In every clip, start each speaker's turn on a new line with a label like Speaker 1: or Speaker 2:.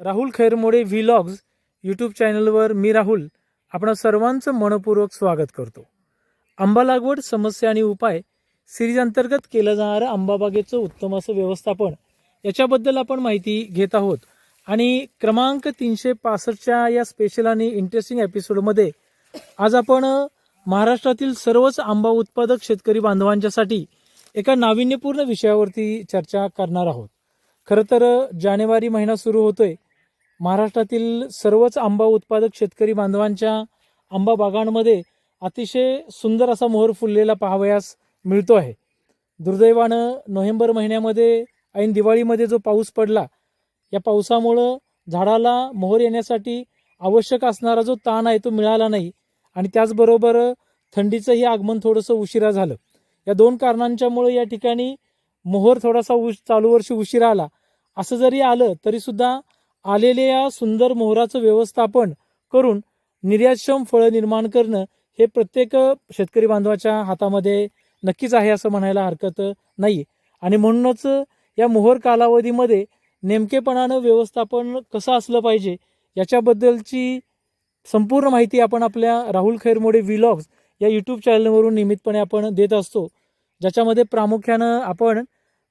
Speaker 1: Rahul Khairmode व्हिलॉग्स YouTube चॅनलवर मी राहुल आपण सर्वांचं मनपूर्वक स्वागत करतो. आंबा लागवड समस्या आणि उपाय सिरीज अंतर्गत केलं जाणारं आंबाबागेचं उत्तम असं व्यवस्थापन याच्याबद्दल आपण माहिती घेत आहोत. आणि क्रमांक तीनशे पासष्टच्या या स्पेशल आणि इंटरेस्टिंग एपिसोडमध्ये आज आपण महाराष्ट्रातील सर्वच आंबा उत्पादक शेतकरी बांधवांच्यासाठी एका नाविन्यपूर्ण विषयावरती चर्चा करणार आहोत. खरं तर जानेवारी महिना सुरू होतोय. महाराष्ट्रातील सर्वच आंबा उत्पादक शेतकरी बांधवांच्या आंबा बागांमध्ये अतिशय सुंदर असा मोहर फुललेला पाहावयास मिळतो आहे. दुर्दैवानं नोव्हेंबर महिन्यामध्ये ऐन दिवाळीमध्ये जो पाऊस पडला या पावसामुळं झाडाला मोहर येण्यासाठी आवश्यक असणारा जो ताण आहे तो मिळाला नाही आणि त्याचबरोबर थंडीचंही आगमन थोडंसं उशिरा झालं. या दोन कारणांच्यामुळं या ठिकाणी मोहर थोडासा उश चालू वर्षी उशिरा आला. असं जरी आलं तरीसुद्धा आलेल्या या सुंदर मोहराचं व्यवस्थापन करून निर्यातक्षम फळं निर्माण करणं हे प्रत्येक शेतकरी बांधवाच्या हातामध्ये नक्कीच आहे असं म्हणायला हरकत नाही. आणि म्हणूनच या मोहर कालावधीमध्ये नेमकेपणानं व्यवस्थापन कसं असलं पाहिजे याच्याबद्दलची संपूर्ण माहिती आपण आपल्या राहुल खैरमोडे व्हिलॉग्स या यूट्यूब चॅनलवरून नियमितपणे आपण देत असतो. ज्याच्यामध्ये प्रामुख्यानं आपण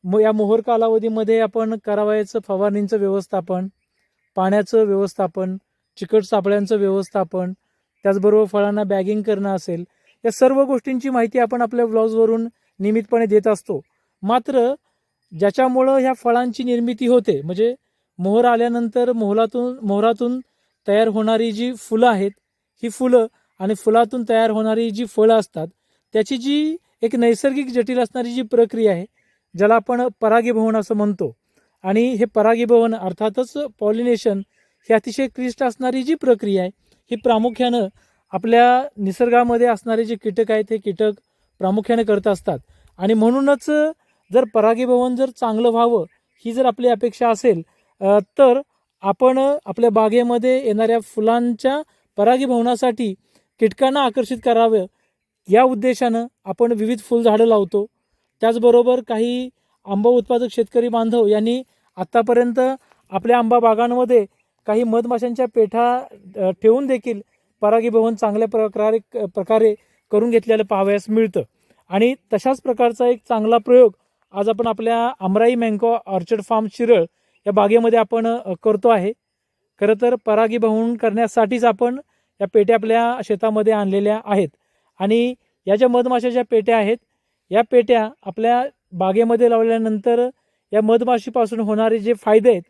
Speaker 1: म या मोहर कालावधीमध्ये आपण करावयाचं फवारणींचं व्यवस्थापन पाण्याचं व्यवस्थापन चिकट सापळ्यांचं व्यवस्थापन त्याचबरोबर फळांना बॅगिंग करणं असेल या सर्व गोष्टींची माहिती आपण आपल्या व्लॉग्सवरून नियमितपणे देत असतो. मात्र ज्याच्यामुळं ह्या फळांची निर्मिती होते म्हणजे मोहर आल्यानंतर मोहरातून मोहरातून तयार होणारी जी फुलं आहेत ही फुलं आणि फुलातून तयार होणारी जी फळं असतात त्याची जी एक नैसर्गिक जटिल असणारी जी प्रक्रिया आहे ज्याला आपण परागीभवन असं म्हणतो आणि हे परागीभवन अर्थातच पॉलिनेशन ही अतिशय क्लिष्ट असणारी जी प्रक्रिया आहे ही प्रामुख्यानं आपल्या निसर्गामध्ये असणारे जे कीटक आहेत हे कीटक प्रामुख्याने करत असतात. आणि म्हणूनच जर परागीभवन जर चांगलं व्हावं ही जर आपली अपेक्षा असेल तर आपण आपल्या बागेमध्ये येणाऱ्या फुलांच्या परागीभवनासाठी कीटकांना आकर्षित करावं. या उद्देशानं आपण विविध फुलझाडं लावतो. त्याचबरोबर काही आंबा उत्पादक शेतकरी बांधव यांनी आत्तापर्यंत आपल्या आंबा बागांमध्ये काही मधमाशांच्या पेठा ठेवून देखील परागीभवन चांगल्या प्रकारे प्रकारे करून घेतलेलं पाहावयास मिळतं. आणि तशाच प्रकारचा एक चांगला प्रयोग आज आपण आपल्या अमराई मँको ऑर्चर्ड फार्म शिरळ या बागेमध्ये आपण करतो आहे. खरं तर परागीभवन करण्यासाठीच आपण या पेट्या आपल्या शेतामध्ये आणलेल्या आहेत. आणि या ज्या मधमाशाच्या पेट्या आहेत या पेट्या आपल्या बागेमध्ये लावल्यानंतर या मधमाशीपासून होणारे जे फायदे आहेत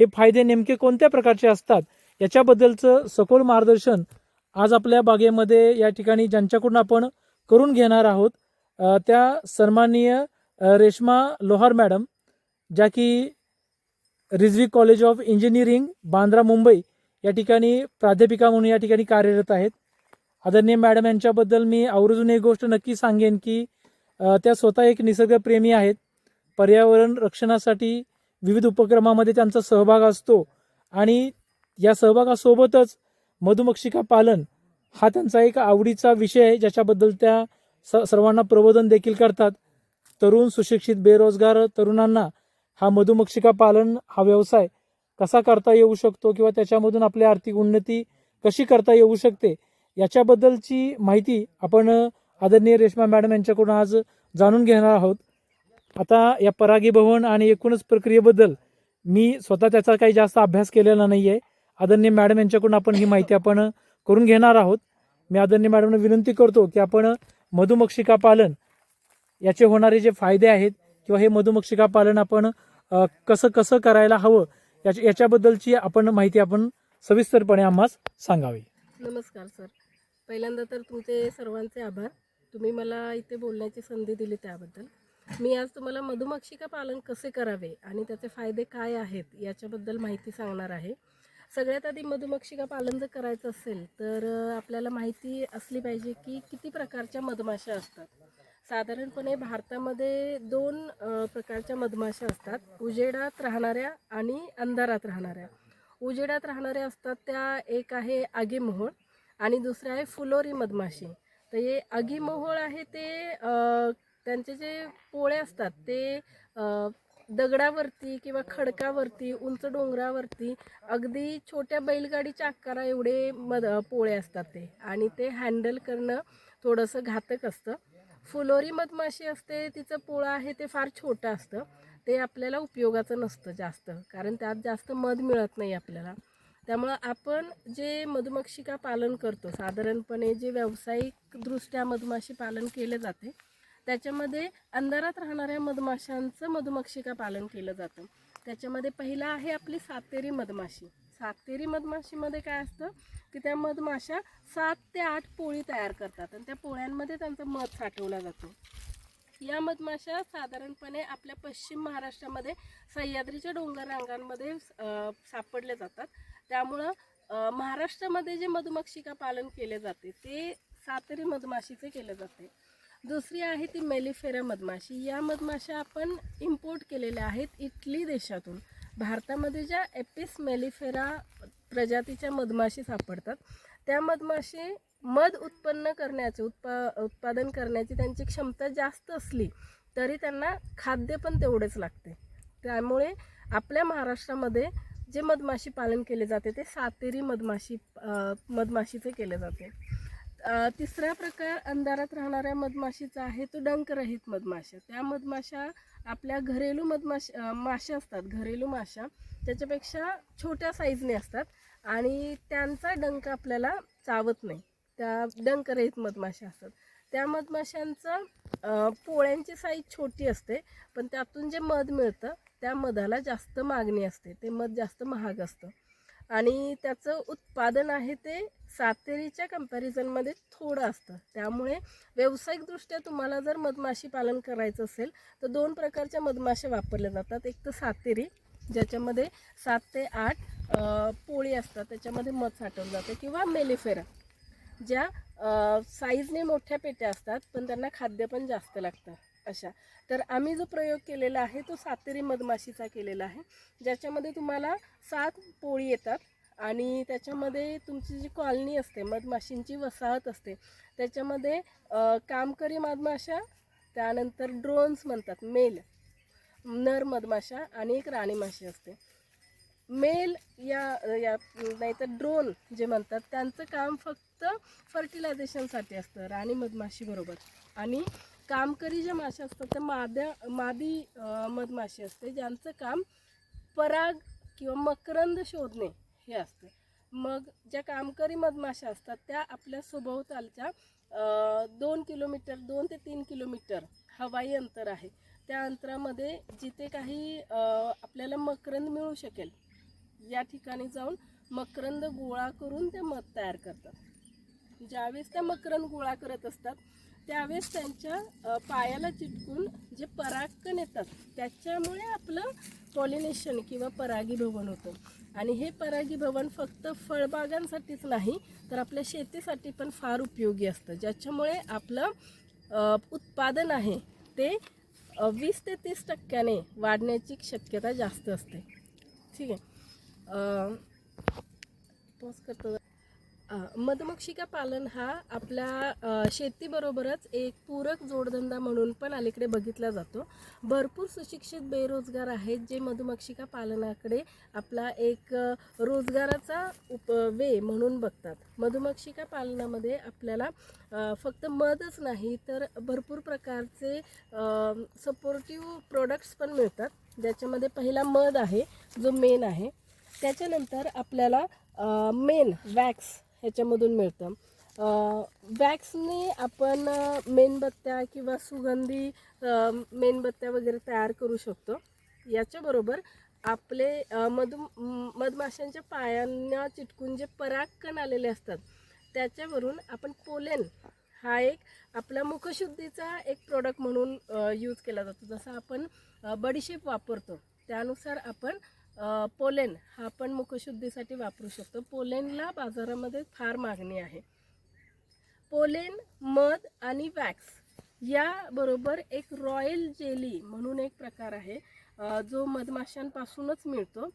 Speaker 1: हे फायदे नेमके कोणत्या प्रकारचे असतात? याच्याबद्दलचं सखोल मार्गदर्शन आज आपल्या बागेमध्ये या ठिकाणी ज्यांच्याकडून आपण करून घेणार आहोत त्या सन्माननीय रेश्मा लोहार मॅडम ज्या की Rizvi college of engineering Bandra Mumbai या ठिकाणी प्राध्यापिका म्हणून या ठिकाणी कार्यरत आहेत. आदरणीय मॅडम यांच्याबद्दल मी आवर्जून एक गोष्ट नक्की सांगेन की त्या स्वतः एक निसर्गप्रेमी आहेत. पर्यावरण रक्षणासाठी विविध उपक्रमामध्ये त्यांचा सहभाग असतो आणि या सहभागासोबतच मधुमक्षिका पालन हा त्यांचा एक आवडीचा विषय आहे ज्याच्याबद्दल त्या स सर्वांना प्रबोधन देखील करतात. तरुण सुशिक्षित बेरोजगार तरुणांना हा मधुमक्षिका पालन हा व्यवसाय कसा करता येऊ शकतो किंवा त्याच्यामधून आपली आर्थिक उन्नती कशी करता येऊ शकते याच्याबद्दलची माहिती आपण आदरणीय रेश्मा मॅडम यांच्याकडून आज जाणून घेणार आहोत. आता या परागीभवन आणि एकूणच प्रक्रियेबद्दल मी स्वतः त्याचा काही जास्त अभ्यास केलेला नाही आहे आदरणीय मॅडम यांच्याकडून आपण ही माहिती आपण करून घेणार आहोत. मी आदरणीय मॅडमना विनंती करतो की आपण मधुमक्षिका पालन याचे होणारे जे फायदे आहेत किंवा हे मधुमक्षिका पालन आपण कसं कसं करायला हवं याच्या याच्याबद्दलची आपण माहिती आपण सविस्तरपणे आम्हास सांगावी.
Speaker 2: नमस्कार सर. पहिल्यांदा तर तुमचे सर्वांचे आभार. तुम्ही मला इथे बोलण्याची संधी दिली त्याबद्दल. मी आज तुम्हाला मधुमक्षिका पालन कसे करावे आणि त्याचे फायदे काय आहेत याच्याबद्दल माहिती सांगणार आहे. सगळ्यात आधी मधुमक्षिका पालन जर करायचं असेल तर आपल्याला माहिती असली पाहिजे की किती प्रकारच्या मधमाशा असतात. साधारणपणे भारतामध्ये दोन प्रकारच्या मधमाशा असतात. उजेडात राहणाऱ्या आणि अंधारात राहणाऱ्या. उजेडात राहणाऱ्या असतात त्या एक आहे आगेमोहोळ आणि दुसरं आहे फुलोरी मधमाशी. तर हे आगीमोहोळ आहे ते त्यांचे जे पोळे असतात ते दगडावरती किंवा खडकावरती उंच डोंगरावरती अगदी छोट्या बैलगाडीच्या आकारा एवढे मध पोळे असतात ते. आणि ते हँडल करणं थोडंसं घातक असतं. फुलोरी मधमाशी असते तिचं पोळं आहे ते फार छोटं असतं. ते आपल्याला उपयोगाचं नसतं जास्त कारण त्यात जास्त मध मिळत नाही आपल्याला. त्यामुळं आपण जे मधुमक्षिका पालन करतो साधारणपणे जे व्यावसायिकदृष्ट्या मधमाशी पालन केले जाते त्याच्यामध्ये अंधारात राहणाऱ्या मधमाशांचं मधुमक्षिका पालन केलं जातं. त्याच्यामध्ये पहिला आहे आपली सातेरी मधमाशी. सातेरी मधमाशीमध्ये काय असतं की त्या मधमाशा सात ते आठ पोळी तयार करतात आणि त्या पोळ्यांमध्ये त्यांचा मध साठवला जातो. या मधमाशा साधारणपणे आपल्या पश्चिम महाराष्ट्रामध्ये सह्याद्रीच्या डोंगर रांगांमध्ये सापडल्या जातात. त्यामुळं महाराष्ट्रामध्ये जे मधुमक्षिका पालन केले जाते ते सातरी मधमाशीचे केले जाते. दुसरी आहे ती मेलिफेरा मधमाशी. या मधमाशा आपण इम्पोर्ट केलेल्या आहेत इटली देशातून. भारतामध्ये ज्या एपिस मेलिफेरा प्रजातीच्या मधमाशी सापडतात त्या मधमाशी मध उत्पन्न करण्याचे उत्पा उत्पादन करण्याची त्यांची क्षमता जास्त असली तरी त्यांना खाद्य पण तेवढेच लागते. त्यामुळे आपल्या महाराष्ट्रामध्ये जे मधमाशी पालन केले जाते ते सातेरी मधमाशी मधमाशीचे केले जाते. तिसरा प्रकार अंधारात राहणाऱ्या मधमाशीचा आहे तो डंकरहित मधमाशा. त्या मधमाशा आपल्या घरेलू मधमाशा माशा असतात घरेलू माशा. त्याच्यापेक्षा छोट्या साईजने असतात आणि त्यांचा डंक आपल्याला चावत नाही. त्या डंकरहित मधमाशा असतात. त्या मधमाशांचं पोळ्यांची साईज छोटी असते पण त्यातून जे मध मिळतं त्या मधाला जास्त मागणी असते ते मध जास्त महाग असतं. आणि त्याचं उत्पादन आहे ते सातेरीच्या कम्पॅरिझनमध्ये थोडं असतं. त्यामुळे व्यावसायिकदृष्ट्या तुम्हाला जर मधमाशी पालन करायचं असेल तर दोन प्रकारच्या मधमाशा वापरल्या जातात. एक तर सातेरी ज्याच्यामध्ये सात ते आठ पोळी असतात. त्याच्यामध्ये मध साठवलं जातं. किंवा मेलिफेरा ज्या साईजने मोठ्या पेट्या असतात पण त्यांना खाद्य पण जास्त लागतं. अशा. तर आम्ही जो प्रयोग केलेला आहे तो सातेरी मधमाशीचा केलेला आहे. ज्याच्यामध्ये तुम्हाला सात पोळी येतात आणि त्याच्यामध्ये तुमची जी कॉलनी असते मधमाशींची वसाहत असते त्याच्यामध्ये कामकरी मधमाशा त्यानंतर ड्रोन्स म्हणतात मेल नर मधमाशा आणि एक राणीमाशी असते. मेल या या नाहीतर ड्रोन जे म्हणतात त्यांचं काम फक्त फर्टिलायझेशनसाठी असतं राणी मधमाशीबरोबर आणि कामकरी ज्या माशा असतात त्या माद्या मादी मधमाशी असते. ज्यांचं काम पराग किंवा मकरंद शोधणे हे असते. मग ज्या कामकरी मधमाशा असतात त्या आपल्या सभोवतालच्या दोन किलोमीटर दोन ते तीन किलोमीटर हवाई अंतर आहे. त्या अंतरामध्ये जिथे काही आपल्याला मकरंद मिळू शकेल या ठिकाणी जाऊन मकरंद गोळा करून ते मध तयार करतात. ज्यावेळेस त्या मकरंद गोळा करत असतात त्यावेळेस त्यांच्या पायाला चिटकून जे परागकण येतात त्याच्यामुळे आपलं पॉलिनेशन किंवा परागीभवन होतं. आणि हे परागीभवन फक्त फळबागांसाठीच नाही तर आपल्या शेतीसाठी पण फार उपयोगी असतं. ज्याच्यामुळे आपलं उत्पादन आहे ते वीस ते तीस टक्क्याने वाढण्याची शक्यता जास्त असते. ठीक आहे. पॉज करतो. मधुमक्षिका पालन हा आपल्या शेतीबरोबरच एक पूरक जोडधंदा म्हणून पण अलीकडे बघितला जातो. भरपूर सुशिक्षित बेरोजगार आहेत जे मधुमक्षिका पालनाकडे आपला एक रोजगाराचा उप वे म्हणून बघतात. मधुमक्षिका पालनामध्ये आपल्याला फक्त मधच नाही तर भरपूर प्रकारचे सपोर्टिव्ह प्रोडक्ट्स पण मिळतात. ज्याच्यामध्ये पहिला मध आहे जो मेन आहे. त्याच्यानंतर आपल्याला मेन वॅक्स ह्याच्यामधून मिळतं. वॅक्सने आपण मेणबत्त्या किंवा सुगंधी मेणबत्त्या वगैरे तयार करू शकतो. याच्याबरोबर आपले मधु मधमाशांच्या पायांना चिटकून जे परागकण आलेले असतात त्याच्यावरून आपण पोलेन हा एक आपला मुखशुद्धीचा एक प्रोडक्ट म्हणून यूज केला जातो. जसं आपण बडीशेप वापरतो त्यानुसार आपण पोलेन हा पण मुखशुद्धीसाठी वापरू शकतो. पोलेनला बाजारामध्ये फार मागणी आहे. पोलेन मध आणि वॅक्स याबरोबर एक रॉयल जेली म्हणून एक प्रकार आहे जो मधमाशांपासूनच मिळतो.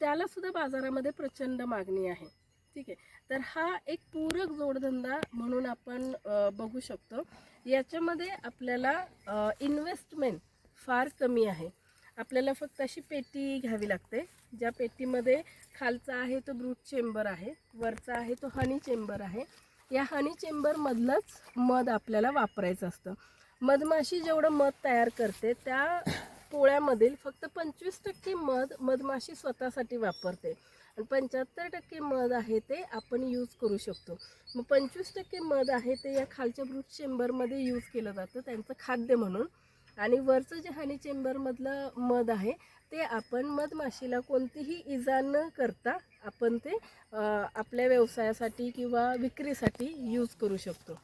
Speaker 2: त्यालासुद्धा बाजारामध्ये प्रचंड मागणी आहे. ठीक आहे. तर हा एक पूरक जोडधंदा म्हणून आपण बघू शकतो. याच्यामध्ये आपल्याला इन्व्हेस्टमेंट फार कमी आहे. आपल्याला फक्त अशी पेटी घ्यावी लागते. ज्या पेटीमध्ये खालचा आहे तो ब्रूट चेंबर आहे वरचा आहे तो हनी चेंबर आहे. या हनी चेंबरमधलंच मध आपल्याला वापरायचं असतं. मधमाशी जेवढं मध तयार करते त्या पोळ्यामधील फक्त पंचवीस टक्के मध मधमाशी स्वतःसाठी वापरते. आणि पंच्याहत्तर टक्के मध आहे ते आपण यूज करू शकतो. मग पंचवीस टक्के मध आहे ते या खालच्या ब्रूट चेंबरमध्ये यूज केलं जातं त्यांचं खाद्य म्हणून. आणि वरचं जे हनी चेंबरमधलं मध आहे ते आपण मधमाशीला कोणतीही इजा न करता आपण ते आपल्या व्यवसायासाठी किंवा विक्रीसाठी यूज करू शकतो.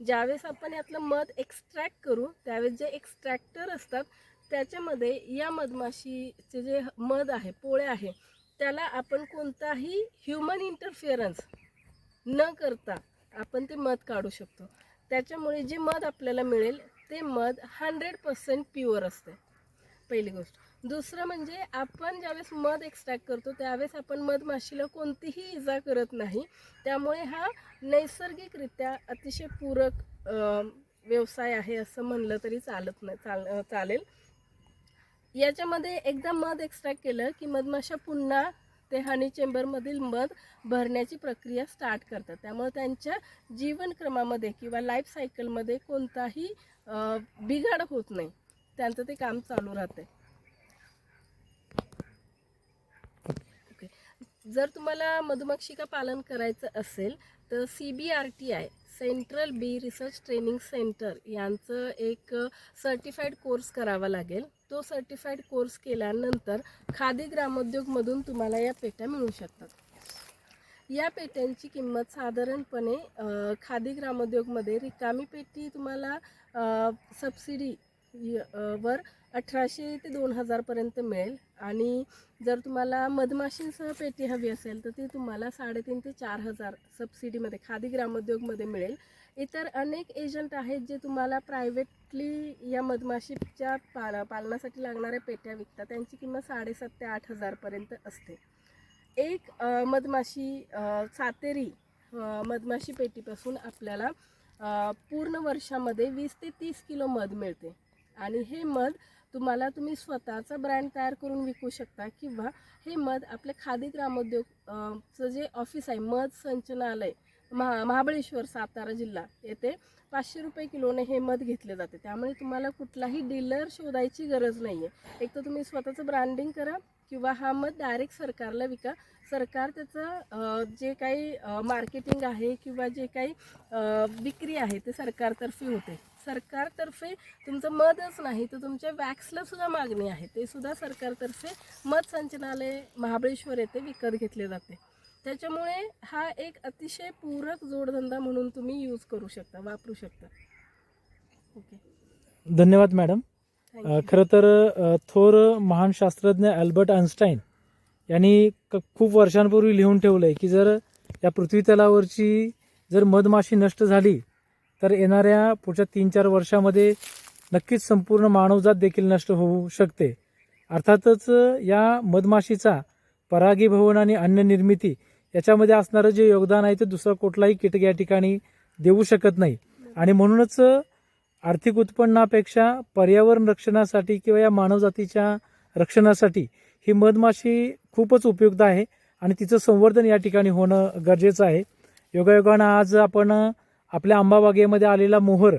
Speaker 2: ज्यावेळेस आपण यातलं मध एक्स्ट्रॅक्ट करू त्यावेळेस जे एक्स्ट्रॅक्टर असतात त्याच्यामध्ये या मधमाशीचे जे मध आहे पोळे आहे त्याला आपण कोणताही ह्युमन इंटरफिअरन्स न करता आपण ते मध काढू शकतो. त्याच्यामुळे जे मध आपल्याला मिळेल ते मध हंड्रेड पर्सेंट प्युअर असते. पहिली गोष्ट. दुसरं म्हणजे आपण ज्यावेळेस मध एक्स्ट्रॅक्ट करतो त्यावेळेस आपण मधमाशीला कोणतीही इजा करत नाही. त्यामुळे हा नैसर्गिकरित्या अतिशय पूरक व्यवसाय आहे असं म्हणलं तरी चालत नाही चाल चालेल. याच्यामध्ये एकदा मध एक्स्ट्रॅक्ट केलं की मधमाशा पुन्हा ते हनी चेंबरमधील मध भरण्याची प्रक्रिया स्टार्ट करतात. त्यामुळे त्यांच्या जीवनक्रमामध्ये किंवा लाईफ सायकलमध्ये कोणताही बिघाड होत नाही. त्यांचं ते काम चालू राहते ओके जर तुम्हाला मधुमक्षिका पालन करायचं असेल तर C B R T I central bee research training centre यांचं एक सर्टिफाईड कोर्स करावा लागेल. तो सर्टिफाईड कोर्स केल्यानंतर खादी ग्रामोद्योगमधून तुम्हाला या पेट्या मिळू शकतात. या पेट्यांची किंमत साधारणपणे खादी ग्रामोद्योगमध्ये रिकामी पेटी तुम्हाला सबसिडी वर अठराशे ते दोन हजारपर्यंत मिळेल. आणि जर तुम्हाला मधमाशींसह पेटी हवी असेल तर ती तुम्हाला साडेतीन ते चार हजार सबसिडीमध्ये खादी ग्रामोद्योगमध्ये मिळेल. इतर अनेक एजंट आहेत जे तुम्हाला प्रायव्हेटली या मधमाशीच्या पाल पालनासाठी लागणाऱ्या पेट्या विकतात. त्यांची किंमत साडेसात ते आठ हजारपर्यंत असते. एक मधमाशी सातेरी मधमाशी पेटीपासून आपल्याला पूर्ण वर्षामध्ये वीस ते तीस किलो मध मिळते. आणि हे मध तुम्हाला तुम्ही स्वतःचा ब्रँड तयार करून विकू शकता किंवा हे मध आपल्या खादी ग्रामोद्योग चं जे ऑफिस आहे मध संचनालय महा महाबळेश्वर सातारा जिल्हा येथे पाचशे रुपये किलोने हे मध घेतले जाते. त्यामुळे तुम्हाला कुठलाही डीलर शोधायची गरज नाही आहे एक तर तुम्ही स्वतःचं ब्रँडिंग करा किंवा हा मत डायरेक्ट सरकारला विका. सरकार त्याचं जे काही मार्केटिंग आहे किंवा जे काही विक्री आहे ते सरकारतर्फे होते. सरकारतर्फे तुमचं मतच नाही तर तुमच्या वॅक्सला सुद्धा मागणी आहे. ते सुद्धा सरकारतर्फे मत संचनालय महाबळेश्वर येथे विकत घेतले जाते. त्याच्यामुळे हा एक अतिशय पूरक जोडधंदा म्हणून तुम्ही यूज करू शकता वापरू शकता. ओके
Speaker 1: धन्यवाद मॅडम खरं तर थोर महान शास्त्रज्ञ अल्बर्ट आइन्स्टाईन यांनी क खूप वर्षांपूर्वी लिहून ठेवलं आहे की जर या पृथ्वी तलावरची जर मधमाशी नष्ट झाली तर येणाऱ्या पुढच्या तीन चार वर्षामध्ये नक्कीच संपूर्ण मानवजात देखील नष्ट होऊ शकते. अर्थातच या मधमाशीचा परागीभवन आणि अन्न निर्मिती याच्यामध्ये असणारं जे योगदान आहे ते दुसरा कुठलाही कीटक या ठिकाणी देऊ शकत नाही. आणि म्हणूनच आर्थिक उत्पन्नापेक्षा पर्यावरण रक्षणासाठी किंवा या मानवजातीच्या रक्षणासाठी ही मधमाशी खूपच उपयुक्त आहे आणि तिचं संवर्धन या ठिकाणी होणं गरजेचं आहे. योगायोगानं आज आपण आपल्या आंबाबागेमध्ये आलेला मोहर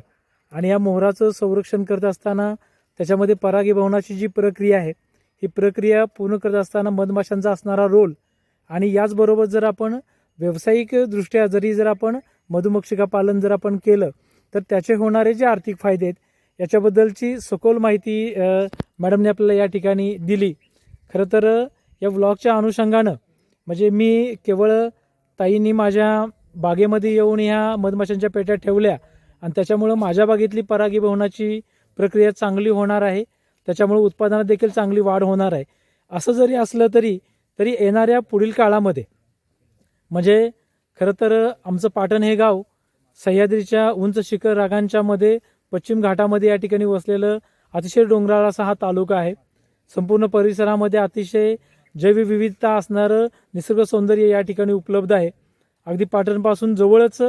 Speaker 1: आणि या मोहराचं संरक्षण करत असताना त्याच्यामध्ये परागीभवनाची जी प्रक्रिया आहे ही प्रक्रिया पूर्ण करत असताना मधमाशांचा असणारा रोल आणि याचबरोबर जर आपण व्यावसायिकदृष्ट्या जरी जर आपण मधुमक्षिका पालन जर आपण केलं तर त्याचे होणारे जे आर्थिक फायदे आहेत याच्याबद्दलची सखोल माहिती मॅडमने आपल्याला या ठिकाणी दिली. खरं तर या व्लॉगच्या अनुषंगानं म्हणजे मी केवळ ताईंनी माझ्या बागेमध्ये येऊन ह्या मधमाशांच्या पेट्या ठेवल्या आणि त्याच्यामुळं माझ्या बागेतली परागीभवनाची प्रक्रिया चांगली होणार आहे. त्याच्यामुळे उत्पादनात देखील चांगली वाढ होणार आहे. असं जरी असलं तरी तरी येणाऱ्या पुढील काळामध्ये म्हणजे खरं तर आमचं पाटण हे गाव सह्याद्रीच्या उंच शिखर रागांच्या मध्ये पश्चिम घाटामध्ये या ठिकाणी वसलेलं अतिशय डोंगराळ असा हा तालुका आहे. संपूर्ण परिसरामध्ये अतिशय जैवविविधता असणारं निसर्ग सौंदर्य या ठिकाणी उपलब्ध आहे. अगदी पाटणपासून जवळच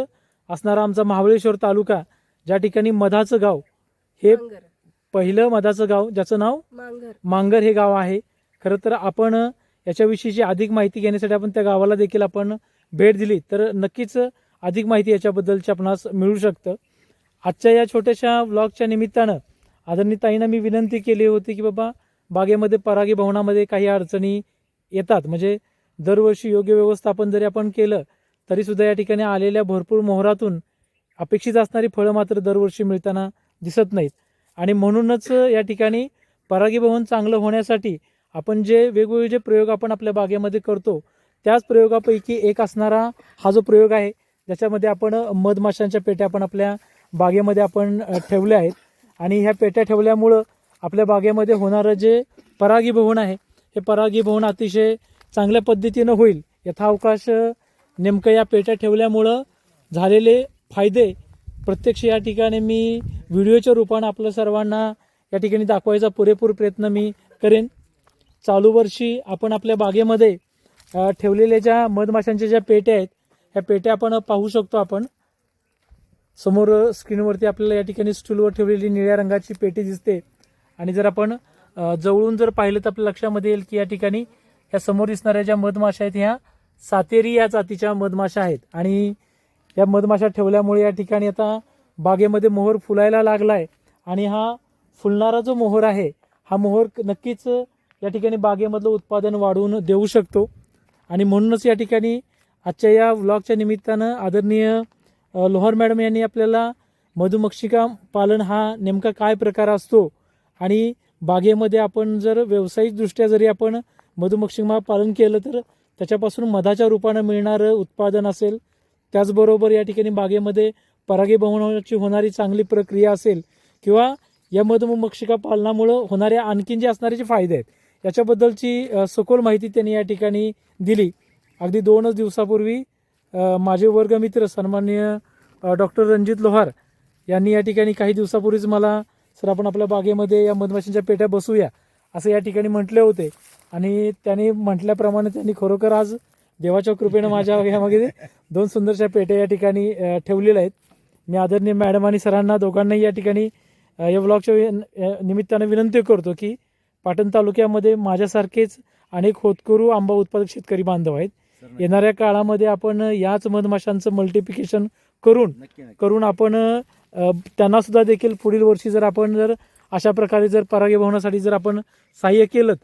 Speaker 1: असणारा आमचा महाबळेश्वर तालुका ज्या ठिकाणी मधाचं गाव हे पहिलं मधाचं गाव ज्याचं नाव
Speaker 2: मांगर.
Speaker 1: मांगर हे गाव आहे. खरं तर आपण याच्याविषयीची अधिक माहिती घेण्यासाठी आपण त्या गावाला देखील आपण भेट दिली. तर नक्कीच अधिक माहिती याच्याबद्दलची आपणास मिळू शकतं. आजच्या या छोट्याशा व्लॉगच्या निमित्तानं आदरणीय ताईंना मी विनंती केली होती की बाबा बागेमध्ये परागी भवनामध्ये काही अडचणी येतात. म्हणजे दरवर्षी योग्य व्यवस्थापन जरी आपण केलं तरीसुद्धा या ठिकाणी आलेल्या भरपूर मोहरातून अपेक्षित असणारी फळं मात्र दरवर्षी मिळताना दिसत नाहीत. आणि म्हणूनच या ठिकाणी परागी भवन चांगलं होण्यासाठी आपण जे वेगवेगळे जे प्रयोग आपण आपल्या बागेमध्ये करतो त्याच प्रयोगापैकी एक असणारा हा जो प्रयोग आहे ज्याच्यामध्ये आपण मधमाशांच्या पेट्या आपण आपल्या बागेमध्ये आपण ठेवल्या आहेत. आणि ह्या पेट्या ठेवल्यामुळं आपल्या बागेमध्ये होणारं जे परागीभवन आहे हे परागीभवन अतिशय चांगल्या पद्धतीनं होईल. यथावकाश नेमकं या पेट्या ठेवल्यामुळं झालेले फायदे प्रत्यक्ष या ठिकाणी मी व्हिडिओच्या रूपानं आपल्या सर्वांना या ठिकाणी दाखवायचा पुरेपूर प्रयत्न मी करेन. चालू वर्षी आपण आपल्या बागेमध्ये ठेवलेल्या ज्या मधमाशांच्या ज्या पेट्या आहेत ह्या पेट्या आपण पाहू शकतो आपण. समोर स्क्रीनवरती आपल्याला या ठिकाणी स्टूलवर ठेवलेली निळ्या रंगाची पेटी दिसते. आणि जर आपण जवळून जर पाहिलं तर आपल्या लक्षामध्ये येईल की या ठिकाणी या समोर दिसणाऱ्या ज्या मधमाशा आहेत ह्या सातेरी या जातीच्या मधमाशा आहेत. आणि या मधमाशा ठेवल्यामुळे या ठिकाणी आता बागेमध्ये मोहर फुलायला लागला आहे आणि हा फुलणारा जो मोहर आहे हा मोहर नक्कीच या ठिकाणी बागेमधलं उत्पादन वाढवून देऊ शकतो. आणि म्हणूनच या ठिकाणी आजच्या या व्लॉगच्या निमित्तानं आदरणीय अ, लोहार मॅडम यांनी आपल्याला मधुमक्षिका पालन हा नेमका काय प्रकार असतो आणि बागेमध्ये आपण जर व्यावसायिकदृष्ट्या जरी आपण मधुमक्षिका पालन केलं तर त्याच्यापासून मधाच्या रूपानं मिळणारं उत्पादन असेल. त्याचबरोबर या ठिकाणी बागेमध्ये परागीभवनाची होणारी चांगली प्रक्रिया असेल किंवा या मधुमक्षिका पालनामुळं होणाऱ्या आणखीन जे असणारे जे फायदे आहेत याच्याबद्दलची सखोल माहिती त्यांनी या ठिकाणी दिली. अगदी दोनच दिवसापूर्वी माझे वर्गमित्र सन्माननीय डॉक्टर रणजित लोहार यांनी या ठिकाणी काही दिवसापूर्वीच मला सर आपण आपल्या बागेमध्ये या मधमाशींच्या पेट्या बसूया असं या ठिकाणी म्हटले होते. आणि त्यांनी म्हटल्याप्रमाणे त्यांनी खरोखर आज देवाच्या कृपेनं माझ्या यामध्ये दोन सुंदरशा पेट्या या ठिकाणी ठेवलेल्या आहेत. मी आदरणीय मॅडम आणि सरांना दोघांनाही या ठिकाणी या ब्लॉगच्या निमित्तानं विनंती करतो की पाटण तालुक्यामध्ये माझ्यासारखेच अनेक होतकरू आंबा उत्पादक शेतकरी बांधव आहेत. येणाऱ्या काळामध्ये आपण याच मधमाशांचं मल्टिप्लिकेशन करून करून आपण त्यांना सुद्धा देखील पुढील वर्षी जर आपण जर अशा प्रकारे जर परागीभवनासाठी जर आपण सहाय्य केलं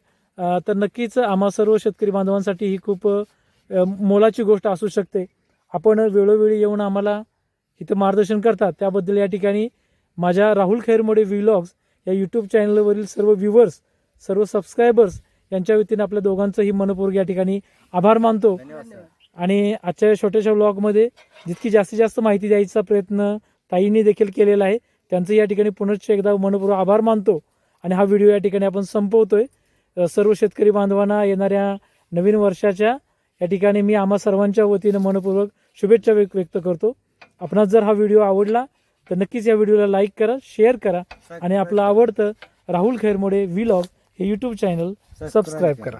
Speaker 1: तर नक्कीच आम्हा सर्व शेतकरी बांधवांसाठी ही खूप मोलाची गोष्ट असू शकते. आपण वेळोवेळी येऊन आम्हाला इथं मार्गदर्शन करतात. त्याबद्दल या ठिकाणी माझ्या राहुल खैरमोडे व्लॉग्स या यूट्यूब चॅनलवरील सर्व व्ह्युअर्स सर्व सबस्क्रायबर्स यांच्या वतीने आपल्या दोघांचंही मनपूर्वक या ठिकाणी आभार मानतो. आणि आजच्या छोट्याशा व्लॉगमध्ये जितकी जास्तीत जास्त माहिती द्यायचा प्रयत्न ताईंनी देखील केलेला आहे त्यांचं या ठिकाणी पुनश्च एकदा मनपूर्वक आभार मानतो. आणि हा व्हिडिओ या ठिकाणी आपण संपवतोय. सर्व शेतकरी बांधवांना येणाऱ्या नवीन वर्षाच्या या ठिकाणी मी आम्हा सर्वांच्या वतीनं मनपूर्वक शुभेच्छा व्यक्त करतो. आपणास जर हा व्हिडिओ आवडला तर नक्कीच या व्हिडिओला लाईक करा शेअर करा आणि आपलं आवडतं राहुल खैरमोडे व्लॉग हे यूट्यूब चॅनल सबस्क्राईब करा.